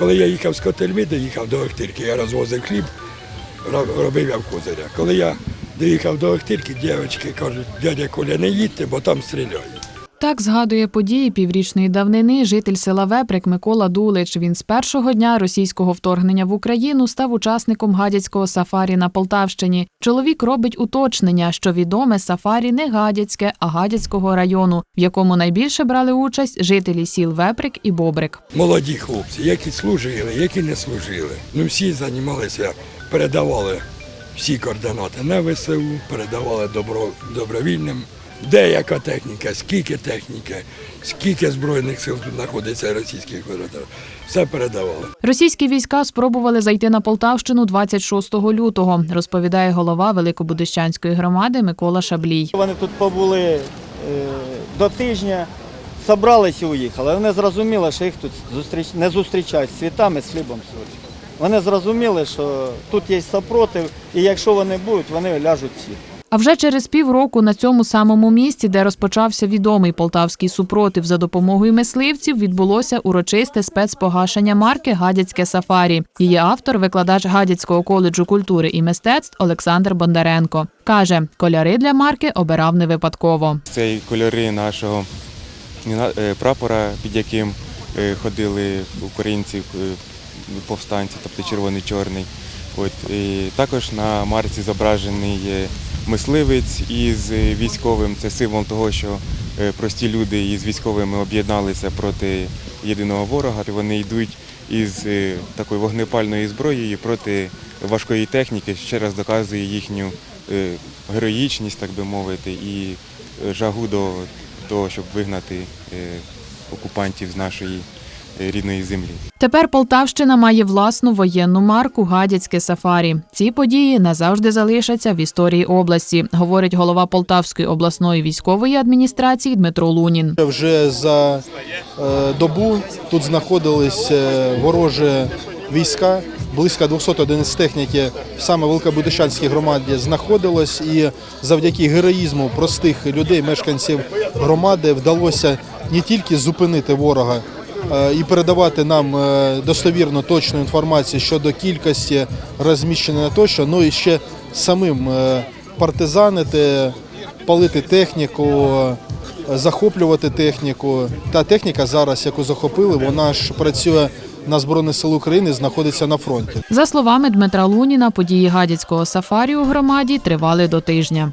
Коли я їхав з Котельми, доїхав до Охтирки, я розвозив хліб, робив я в козиря. Коли я доїхав до Охтирки, дівчатки кажуть, дядя Коля, не їдьте, бо там стріляють. Так згадує події піврічної давнини житель села Веприк Микола Дулич. Він з першого дня російського вторгнення в Україну став учасником гадяцького сафарі на Полтавщині. Чоловік робить уточнення, що відоме сафарі не гадяцьке, а гадяцького району, в якому найбільше брали участь жителі сіл Веприк і Бобрик. Молоді хлопці, які служили, які не служили. Ну всі займалися, передавали всі координати на ВСУ, передавали добро, добровільним. Деяка техніка, скільки техніки, скільки збройних сил тут знаходиться російських воротів, все передавали. Російські війська спробували зайти на Полтавщину 26 лютого, розповідає голова Великобудищанської громади Микола Шаблій. Вони тут побули е, до тижня, зібралися і уїхали. Вони зрозуміли, що їх тут зустріч... не зустрічають з цвітами, з хлібом. Вони зрозуміли, що тут є супротив, і якщо вони будуть, вони ляжуть всі. А вже через півроку на цьому самому місці, де розпочався відомий полтавський супротив за допомогою мисливців, відбулося урочисте спецпогашення марки Гадяцьке сафарі. Її автор, викладач Гадяцького коледжу культури і мистецтв Олександр Бондаренко. Каже, кольори для марки обирав не випадково. Це і кольори нашого е, прапора, під яким е, ходили українці, е, повстанці, тобто червоний-чорний. От, і також на марці зображений мисливець із е, військовим. Це символ того, що е, прості люди із військовими об'єдналися проти єдиного ворога. Вони йдуть із е, такою вогнепальною зброєю проти важкої техніки, ще раз доказує їхню героїчність, так би мовити, і жагу до того, щоб вигнати окупантів з нашої рідної землі. Тепер Полтавщина має власну воєнну марку Гадяцьке сафарі. Ці події назавжди залишаться в історії області, говорить голова Полтавської обласної військової адміністрації Дмитро Лунін. Вже за е, добу тут знаходились е, ворожі війська. Близько 200 одиниць техніки саме в Великобудищанській громаді знаходилось, і завдяки героїзму простих людей, мешканців громади, вдалося не тільки зупинити ворога е, і передавати нам е, достовірну точну інформацію щодо кількості розміщення тощо, ну і ще самим е, партизанити, палити техніку, захоплювати техніку. Та техніка зараз, яку захопили, вона ж працює на Збройних сил України, знаходиться на фронті. За словами Дмитра Луніна, події гадяцького сафарі у громаді тривали до тижня.